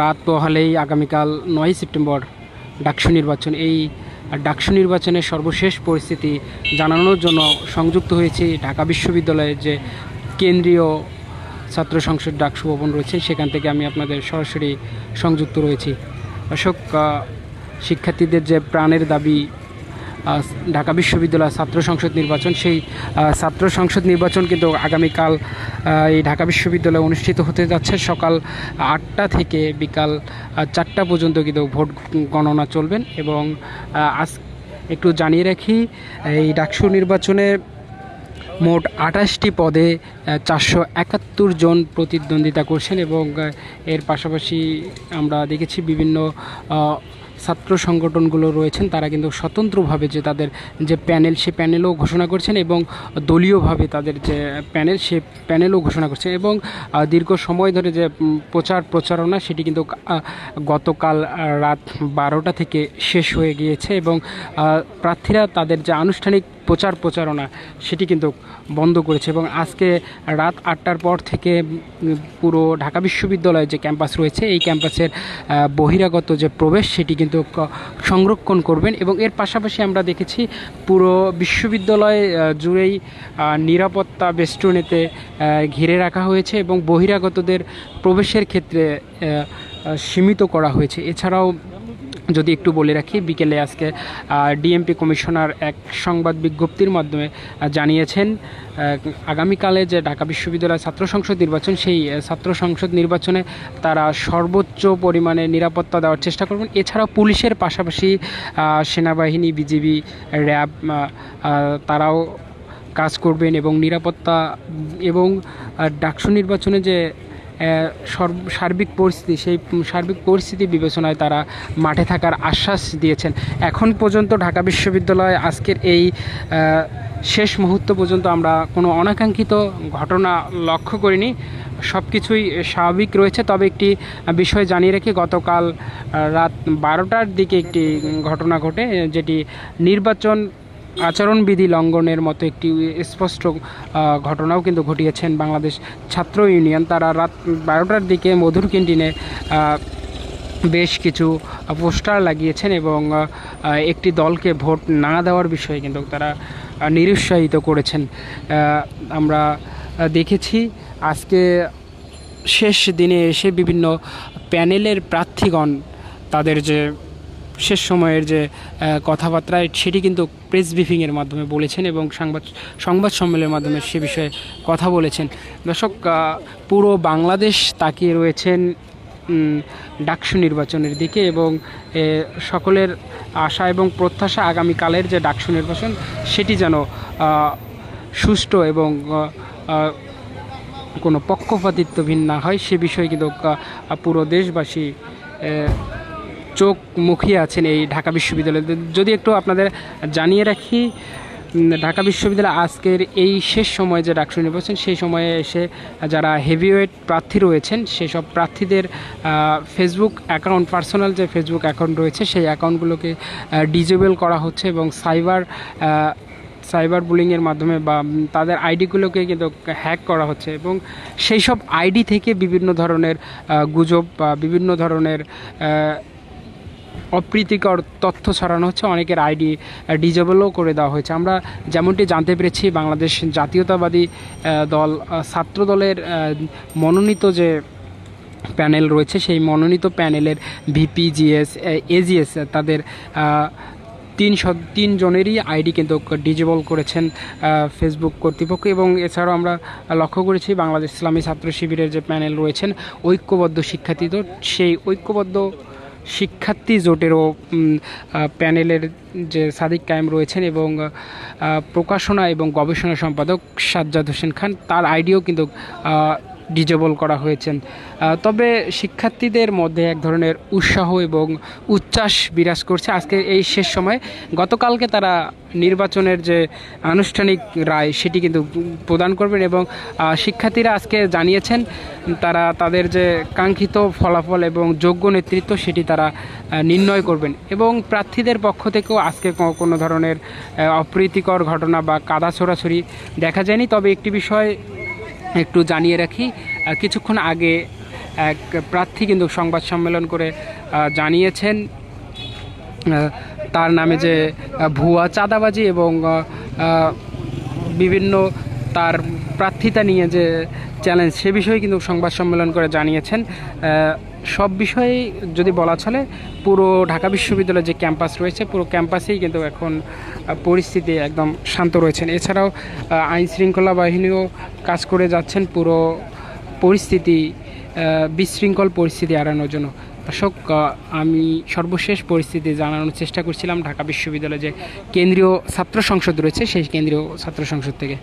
রাত পোহালেই আগামীকাল নয় সেপ্টেম্বর ডাকসু নির্বাচন। এই ডাকসু নির্বাচনের সর্বশেষ পরিস্থিতি জানানোর জন্য সংযুক্ত হয়েছি ঢাকা বিশ্ববিদ্যালয়ের যে কেন্দ্রীয় ছাত্র সংসদ ডাকসু ভবন রয়েছে, সেখান থেকে আমি আপনাদের সরাসরি সংযুক্ত রয়েছি। অশোক শিক্ষার্থীদের যে প্রাণের দাবি ঢাকা বিশ্ববিদ্যালয় ছাত্র সংসদ নির্বাচন, সেই ছাত্র সংসদ নির্বাচন কিন্তু আগামীকাল এই ঢাকা বিশ্ববিদ্যালয়ে অনুষ্ঠিত হতে যাচ্ছে। সকাল আটটা থেকে বিকাল চারটা পর্যন্ত কিন্তু ভোট গণনা চলবেন এবং আজ একটু জানিয়ে রাখি, এই ডাকসু নির্বাচনে মোট আঠাশটি পদে চারশো একাত্তর জন প্রতিদ্বন্দ্বিতা করছেন এবং এর পাশাপাশি আমরা দেখেছি বিভিন্ন ছাত্র সংগঠনগুলো রয়েছেন, তারা কিন্তু স্বতন্ত্রভাবে যে তাদের যে প্যানেল, সে প্যানেলও ঘোষণা করছেন এবং দলীয়ভাবে তাদের যে প্যানেল, সে প্যানেলও ঘোষণা করছে এবং দীর্ঘ সময় ধরে যে প্রচার প্রচারণা সেটি কিন্তু গতকাল রাত বারোটা থেকে শেষ হয়ে গিয়েছে এবং প্রার্থীরা তাদের যে আনুষ্ঠানিক প্রচার প্রচারণা সেটি কিন্তু বন্ধ করেছে এবং আজকে রাত আটটার পর থেকে পুরো ঢাকা বিশ্ববিদ্যালয়ের যে ক্যাম্পাস রয়েছে, এই ক্যাম্পাসের বহিরাগত যে প্রবেশ সেটি কিন্তু সংরক্ষণ করবেন এবং এর পাশাপাশি আমরা দেখেছি পুরো বিশ্ববিদ্যালয় জুড়েই নিরাপত্তা বেষ্টনীতে ঘিরে রাখা হয়েছে এবং বহিরাগতদের প্রবেশের ক্ষেত্রে সীমিত করা হয়েছে। এছাড়াও যদি একটু বলে রাখি, বিকেলে আজকে ডিএমপি কমিশনার এক সংবাদ বিজ্ঞপ্তির মাধ্যমে জানিয়েছেন আগামীকালে যে ঢাকা বিশ্ববিদ্যালয় ছাত্র সংসদ নির্বাচন, সেই ছাত্র সংসদ নির্বাচনে তারা সর্বোচ্চ পরিমাণে নিরাপত্তা দেওয়ার চেষ্টা করবেন। এছাড়াও পুলিশের পাশাপাশি সেনাবাহিনী, বিজিবি, র্যাব তারাও কাজ করবেন এবং নিরাপত্তা এবং ডাকসু নির্বাচনে যে সার্বিক পরিস্থিতি, সেই সার্বিক পরিস্থিতি বিবেচনায় তারা মাঠে থাকার আশ্বাস দিয়েছেন। এখন পর্যন্ত ঢাকা বিশ্ববিদ্যালয় আজকের এই শেষ মুহূর্ত পর্যন্ত আমরা কোনো অনাকাঙ্ক্ষিত ঘটনা লক্ষ্য করিনি। সব কিছুই স্বাভাবিক রয়েছে। তবে একটি বিষয় জানিয়ে রেখে, গতকাল রাত বারোটার দিকে একটি ঘটনা ঘটে, যেটি নির্বাচন আচরণবিধি লঙ্ঘনের মতো একটি স্পষ্ট ঘটনাও কিন্তু ঘটিয়েছেন বাংলাদেশ ছাত্র ইউনিয়ন। তারা রাত বারোটার দিকে মধুর ক্যান্টিনে বেশ কিছু পোস্টার লাগিয়েছেন এবং একটি দলকে ভোট না দেওয়ার বিষয়ে কিন্তু তারা নিরুৎসাহিত করেছেন। আমরা দেখেছি আজকে শেষ দিনে এসে বিভিন্ন প্যানেলের প্রার্থীগণ তাদের যে শেষ সময়ের যে আহ, কথাবার্তায় সেটি কিন্তু প্রেস ব্রিফিংয়ের মাধ্যমে বলেছেন এবং সংবাদ সংবাদ সম্মেলনের মাধ্যমে সে বিষয়ে কথা বলেছেন। দর্শক পুরো বাংলাদেশ তাকিয়ে রয়েছেন ডাকসু নির্বাচনের দিকে এবং সকলের আশা এবং প্রত্যাশা আগামীকালের যে ডাকসু নির্বাচন সেটি যেন সুষ্ঠু এবং কোনো পক্ষপাতিত্বহীন না হয় সে বিষয়ে কিন্তু পুরো দেশবাসী চোখ মুখিয়ে আছেন এই ঢাকা বিশ্ববিদ্যালয়ে। যদি একটু আপনাদের জানিয়ে রাখি ঢাকা বিশ্ববিদ্যালয় আজকের এই শেষ সময়ে যে ডাকসু নির্বাচন, সেই সময়ে এসে যারা হেভিওয়েট প্রার্থী রয়েছেন, সেসব প্রার্থীদের ফেসবুক অ্যাকাউন্ট পার্সোনাল যে ফেসবুক অ্যাকাউন্ট রয়েছে, সেই অ্যাকাউন্টগুলোকে ডিজেবল করা হচ্ছে এবং সাইবার সাইবার বুলিংয়ের মাধ্যমে বা তাদের আইডিগুলোকে কিন্তু হ্যাক করা হচ্ছে এবং সেই সব আইডি থেকে বিভিন্ন ধরনের গুজব বা বিভিন্ন ধরনের অপ্রীতিকর তথ্য ছড়ানো হচ্ছে, অনেকের আইডি ডিজেবলও করে দেওয়া হয়েছে। আমরা যেমনটি জানতে পেরেছি, বাংলাদেশ জাতীয়তাবাদী দল ছাত্র দলের মনোনীত যে প্যানেল রয়েছে, সেই মনোনীত প্যানেলের ভিপিজিএস এজিএস তাদের তিন সদ- তিন আইডি কিন্তু ডিজেবল করেছেন ফেসবুক কর্তৃপক্ষ। এবং এছাড়াও আমরা লক্ষ্য করেছি, বাংলাদেশ ইসলামী ছাত্র শিবিরের যে প্যানেল রয়েছেন, ঐক্যবদ্ধ শিক্ষার্থী জোট সেই ঐক্যবদ্ধ শিক্ষার্থী জোটেরও প্যানেলের যে সাদিক কায়েম রয়েছেন এবং প্রকাশনা এবং গবেষণা সম্পাদক সাজ্জাদ হোসেন খান, তার আইডিও কিন্তু ডিজেবল করা হয়েছেন। তবে শিক্ষার্থীদের মধ্যে এক ধরনের উৎসাহ এবং উচ্ছ্বাস বিরাজ করছে। আজকে এই শেষ সময়ে গতকালকে তারা নির্বাচনের যে আনুষ্ঠানিক রায়, সেটি কিন্তু প্রদান করবেন এবং শিক্ষার্থীরা আজকে জানিয়েছেন, তারা তাদের যে কাঙ্ক্ষিত ফলাফল এবং যোগ্য নেতৃত্ব, সেটি তারা নির্ণয় করবেন। এবং প্রার্থীদের পক্ষ থেকেও আজকে কোনো- ধরনের অপ্রীতিকর ঘটনা বা কাদা ছোড়াছড়ি দেখা যায়নি। তবে একটি বিষয় একটু জানিয়ে রাখি কিছুক্ষণ আগে এক প্রার্থী কিন্তু সংবাদ সম্মেলন করে জানিয়েছেন তার নামে যে ভুয়া চাঁদাবাজি এবং বিভিন্ন তার প্রার্থিতা নিয়ে যে চ্যালেঞ্জ সে বিষয়ে কিন্তু সংবাদ সম্মেলন করে জানিয়েছেন। সব বিষয়ে যদি বলা চলে, পুরো ঢাকা বিশ্ববিদ্যালয়ের যে ক্যাম্পাস রয়েছে, পুরো ক্যাম্পাসেই কিন্তু এখন পরিস্থিতি একদম শান্ত রয়েছেন। এছাড়াও আইন শৃঙ্খলা বাহিনীও কাজ করে যাচ্ছেন পুরো পরিস্থিতি বিশৃঙ্খল পরিস্থিতি এড়ানোর জন্য। দর্শক আমি সর্বশেষ পরিস্থিতি জানানোর চেষ্টা করছিলাম ঢাকা বিশ্ববিদ্যালয়ে যে কেন্দ্রীয় ছাত্র সংসদ রয়েছে, সেই কেন্দ্রীয় ছাত্র সংসদ থেকে।